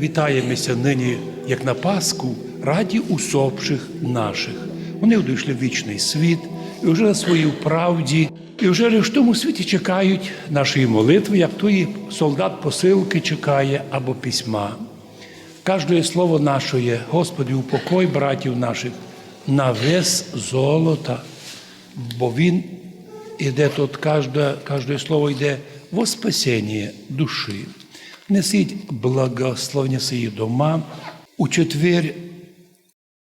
вітаємося нині, як на Пасху, раді усопших наших. Вони одійшли в вічний світ і вже на своїй правді, і вже в тому світі чекають нашої молитви, як той солдат посилки чекає або письма. Кожне слово нашої, Господи, упокой братів наших на вес золота, бо Він іде тут, кожне, кожне слово йде во спасіння душі. Несіть благословення свої дома. У четвер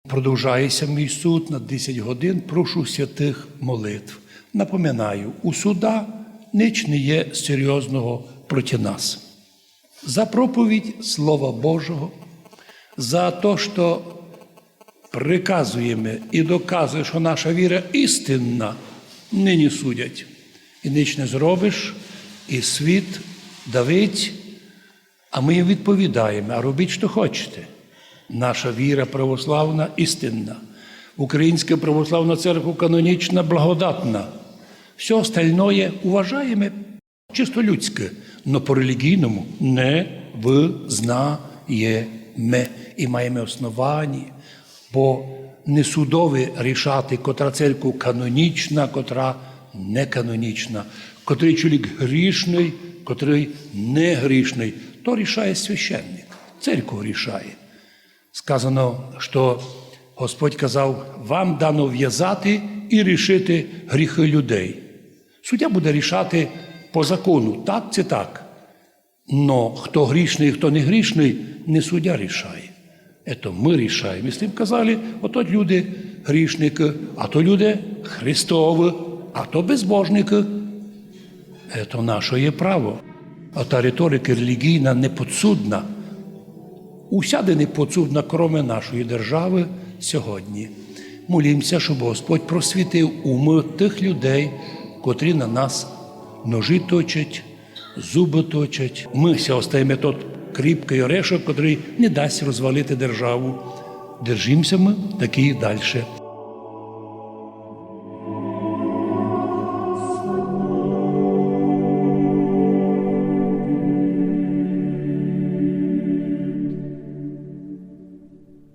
продовжається мій суд на 10 годин. Прошу святих молитв. Напоминаю, у суда ніч не є серйозного проти нас. За проповідь Слова Божого, за те, що приказуємо і доказує, що наша віра істинна, нині судять. І ніч не зробиш, і світ давить, а ми їм відповідаємо, а робіть, що хочете. Наша віра православна істинна. Українська православна церква канонічна, благодатна. Все остальное уважаємо чисто людське, но по релігійному не визнаємо і маємо основання, бо не судові рішати, котра церква канонічна, котра не канонічна, котрий чоловік грішний, котрий не грішний, то рішає священник, церква рішає. Сказано, що Господь казав, вам дано в'язати і рішити гріхи людей. Суддя буде рішати по закону, так чи так. Но хто грішний, хто не грішний, не суддя рішає. Це ми рішаємо. І з тим казали, ото люди грішники, а то люди Христові, а то безбожники. Це наше є право. А та риторика релігійна неподсудна. Усяде неподсудна, кроме нашої держави сьогодні. Молімося, щоб Господь просвітив уми тих людей, котрі на нас ножі точать, зуби точать. Ми остаємо тот кріпкий орешок, котрий не дасть розвалити державу. Держимося ми такі далі.